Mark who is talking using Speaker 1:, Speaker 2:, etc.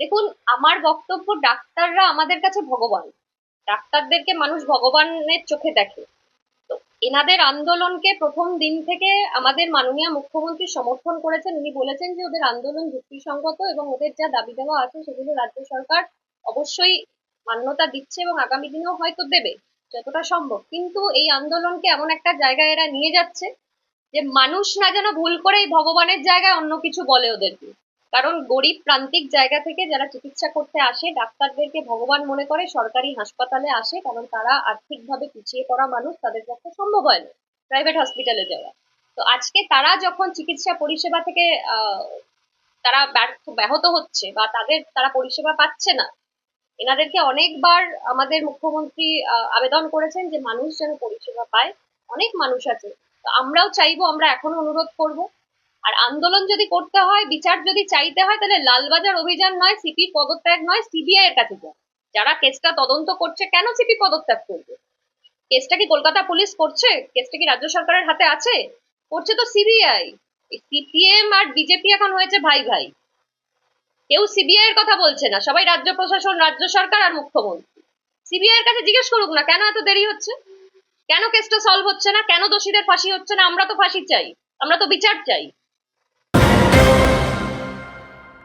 Speaker 1: দেখুন, আমার বক্তব্য ডাক্তাররা আমাদের কাছে ভগবান। ডাক্তারদেরকে মানুষ ভগবানের চোখে দেখে। তো এনাদের আন্দোলনকে প্রথম দিন থেকে আমাদের মাননীয় মুখ্যমন্ত্রী সমর্থন করেছেন। উনি বলেছেন যে, ওদের আন্দোলন যুক্তিসঙ্গত এবং ওদের যা দাবি দেওয়া আছে সেগুলো রাজ্য সরকার অবশ্যই মান্যতা দিচ্ছে এবং আগামী দিনেও হয়তো দেবে, যতটা সম্ভব। কিন্তু এই আন্দোলনকে এমন একটা জায়গায় এরা নিয়ে যাচ্ছে যে, মানুষ না যেন ভুল করে এই ভগবানের জায়গায় অন্য কিছু বলে ওদেরকে। কারণ গরিব প্রান্তিক জায়গা থেকে যারা চিকিৎসা করতে আসে, ডাক্তারদেরকে ভগবান মনে করে সরকারি হাসপাতালে আসে, কারণ তারা আর্থিকভাবে পিছিয়ে পড়া মানুষ, তাদের পক্ষে সম্ভব হয় না প্রাইভেট হসপিটালে যাওয়া। তো আজকে তারা যখন চিকিৎসা পরিষেবা থেকে তারা ব্যর্থ, ব্যাহত হচ্ছে বা তাদের, তারা পরিষেবা পাচ্ছে না, এনাদেরকে অনেকবার আমাদের মুখ্যমন্ত্রী আবেদন করেছেন যে মানুষ যেন পরিষেবা পায়, অনেক মানুষ আছে। তো আমরাও চাইব, আমরা এখনও অনুরোধ করব আর আন্দোলন যদি করতে হয়, বিচার যদি চাইতে হয়, তাহলে লালবাজার অভিযান নয়, সিপি পদত্যাগ নয়, সিবিআই এর কাছে যায় যারা কেসটা তদন্ত করছে, কেন সিপি পদত্যাগ করবে? কেসটা কি কলকাতা পুলিশ করছে? কেসটা কি রাজ্য সরকারের হাতে আছে? করছে তো সিবিআই। সিপিএম আর বিজেপি এখন হয়েছে ভাই ভাই। কেউ সিবিআই এর কথা বলছে না। সবাই রাজ্য প্রশাসন, রাজ্য সরকার আর মুখ্যমন্ত্রী। সিবিআই এর কাছে জিজ্ঞেস করুক না, কেন এত দেরি হচ্ছে? কেন কেসটা সলভ হচ্ছে না? কেন দোষীদের ফাঁসি হচ্ছে না? আমরা তো ফাঁসি চাই। আমরা তো বিচার চাই।